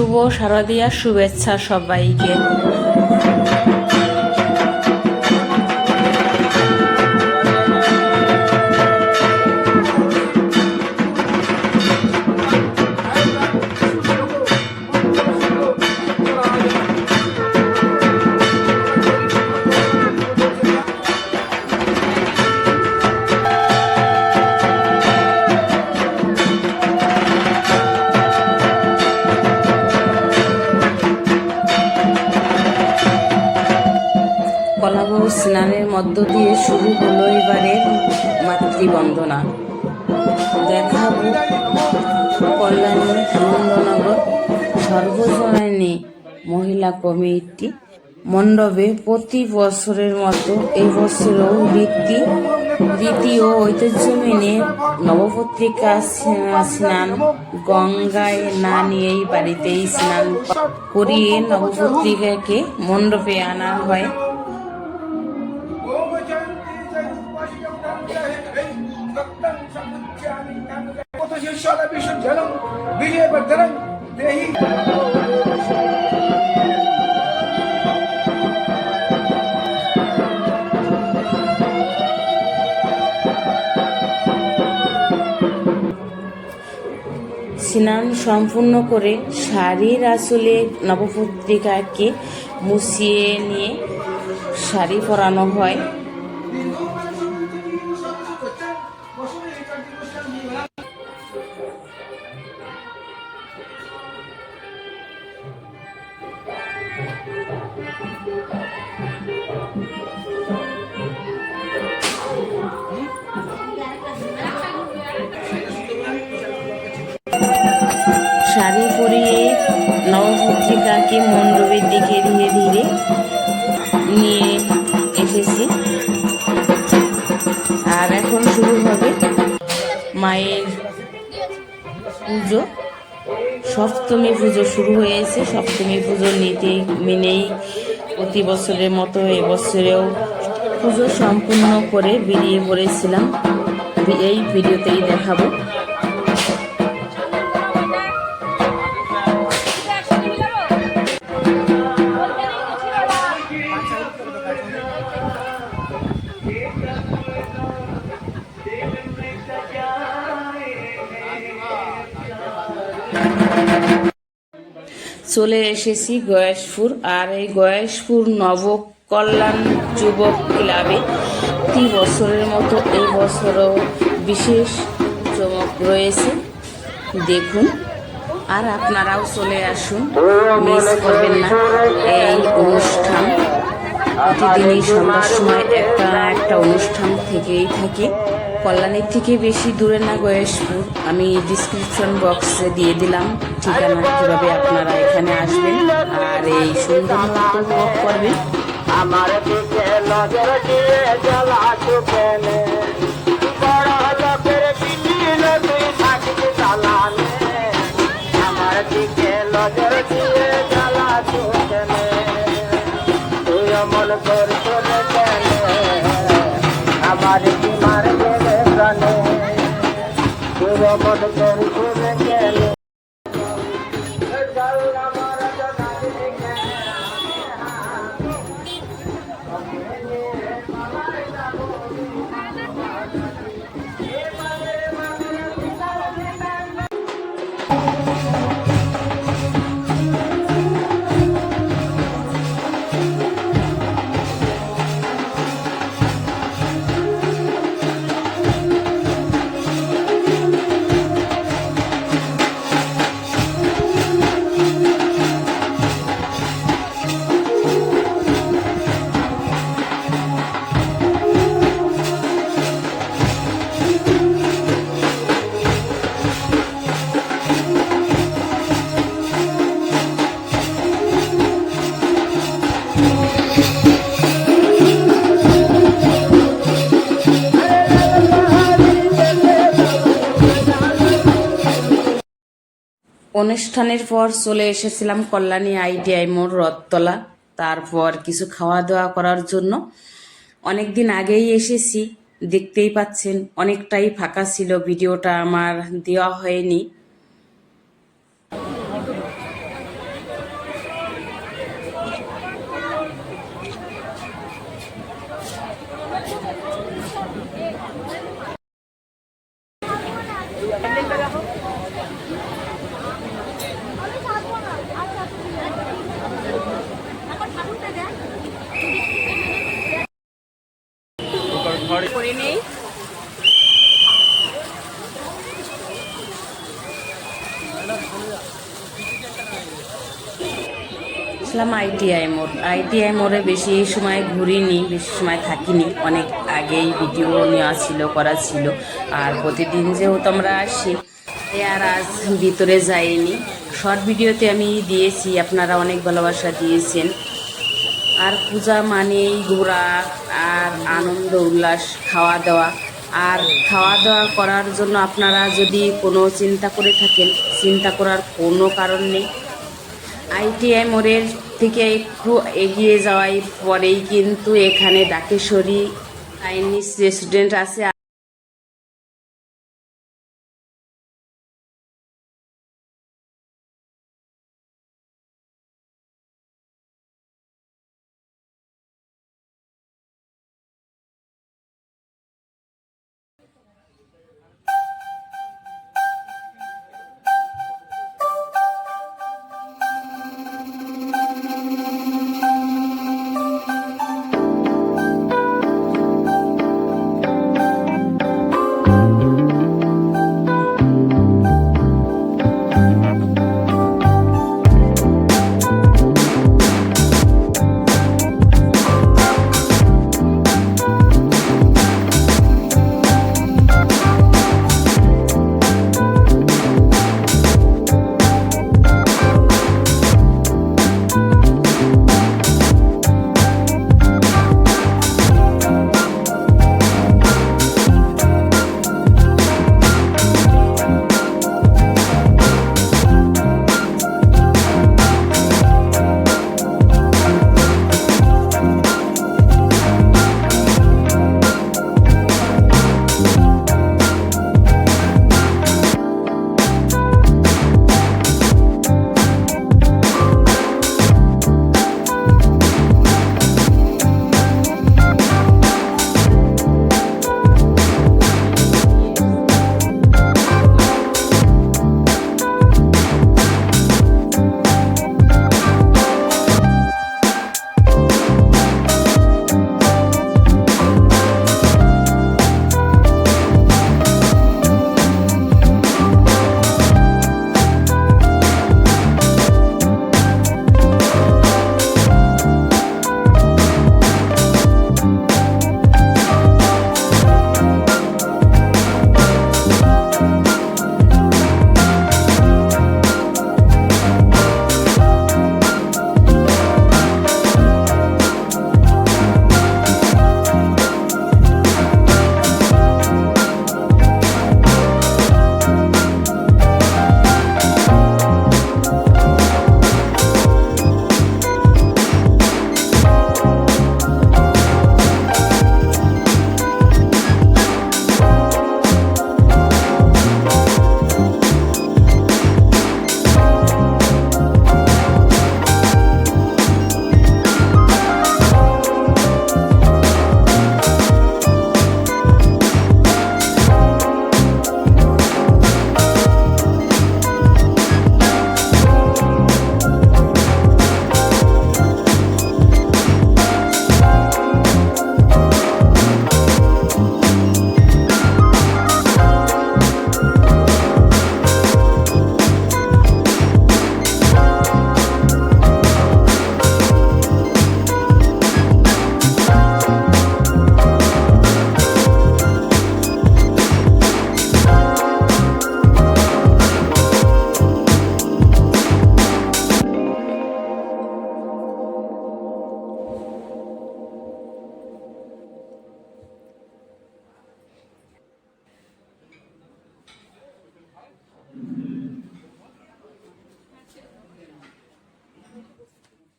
শুভ শারদীয়া শুভেচ্ছা সবাইকে। কলাবউ স্নানের মধ্য দিয়ে শুরু হলো এবারের মাতৃবন্দনা। দেখাবো কল্যাণী, আনন্দনগর, সর্বজনীনী মহিলা কমিটি, মণ্ডপে প্রতি বছরের মতো এই বছরও রীতি রীতি ও ঐতিহ্য মেনে নবপত্রিকা স্নান, গঙ্গায় না নিয়েই বাড়িতেই স্নান করিয়ে নবপত্রিকাকে মণ্ডপে আনা হয়। जलम विजय স্নান সম্পূর্ণ করে শাড়ির আসলে নবপত্রিকাকে মুছিয়ে নিয়ে শাড়ি পরানো হয়। শাড়ি পরিয়ে নবপত্রিকাকে মণ্ডপের দিকে ধীরে ধীরে নিয়ে এসেছি। আর এখন শুরু হবে মায়ের পুজো। সপ্তমী পুজো শুরু হয়েছে সপ্তমী পুজোর নীতি মেনেই প্রতি বছরের মতো এবছরেও পুজো সম্পূর্ণ করে বেরিয়ে পড়েছিলাম। এই ভিডিওতেই দেখাবো। চলে এসেছি গয়েশপুর, আর এই গয়েশপুর নবকল্যাণ যুবক ক্লাবে। প্রতি বছরের মতো এই বছরও বিশেষ চমক রয়েছে। দেখুন, আর আপনারাও চলে আসুন। মিস করবেন না। এই অনুষ্ঠান প্রতিদিনই সন্ধ্যার সময় একটা একটা অনুষ্ঠান থেকেই থাকে। কল্যাণীর থেকে বেশি দূরে না গয়েশপুর। আমি ডিসক্রিপশন বক্সে দিয়ে দিলাম ঠিকানা কীভাবে আপনারা এখানে আসবেন। আর এই সুন্দর করবেন। আমার দিকে নজর দিয়ে জ্বালা অনুষ্ঠানের পর চলে এসেছিলাম কল্যাণী আইটিআই মোড় রথতলা। তারপর কিছু খাওয়া দাওয়া করার জন্য। অনেক দিন আগেই এসেছি। দেখতেই পাচ্ছেন, অনেকটাই ফাঁকা ছিল, ভিডিওটা আমার দেওয়া হয়নি। করে নেই। ছিলাম আইটিআই মোড়। আইটিআই মোড়ে বেশি সময় ঘুরিনি বেশি সময় থাকিনি। অনেক আগেই ভিডিও নেওয়া ছিল করা ছিল। আর প্রতিদিন যেহেতু আমরা আসি আর আজ ভিতরে যাইনি। শর্ট ভিডিওতে আমি দিয়েছি আপনারা অনেক ভালোবাসা দিয়েছেন। আর পূজা মানেই ঘোরা আর আনন্দ, উল্লাস খাওয়া দাওয়া আর খাওয়া দাওয়া করার জন্য আপনারা যদি কোনো চিন্তা করে থাকেন, চিন্তা করার কোনো কারণ নেই। আইটিআই মোড়ের থেকে একটু এগিয়ে যাওয়ার পরেই কিন্তু এখানে ডাকেশ্বরী চাইনিজ রেস্টুরেন্ট আছে।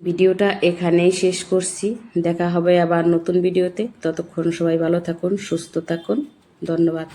ভিডিওটা এখানেই শেষ করছি। দেখা হবে আবার নতুন ভিডিওতে। ততক্ষণ সবাই ভালো থাকুন, সুস্থ থাকুন। ধন্যবাদ।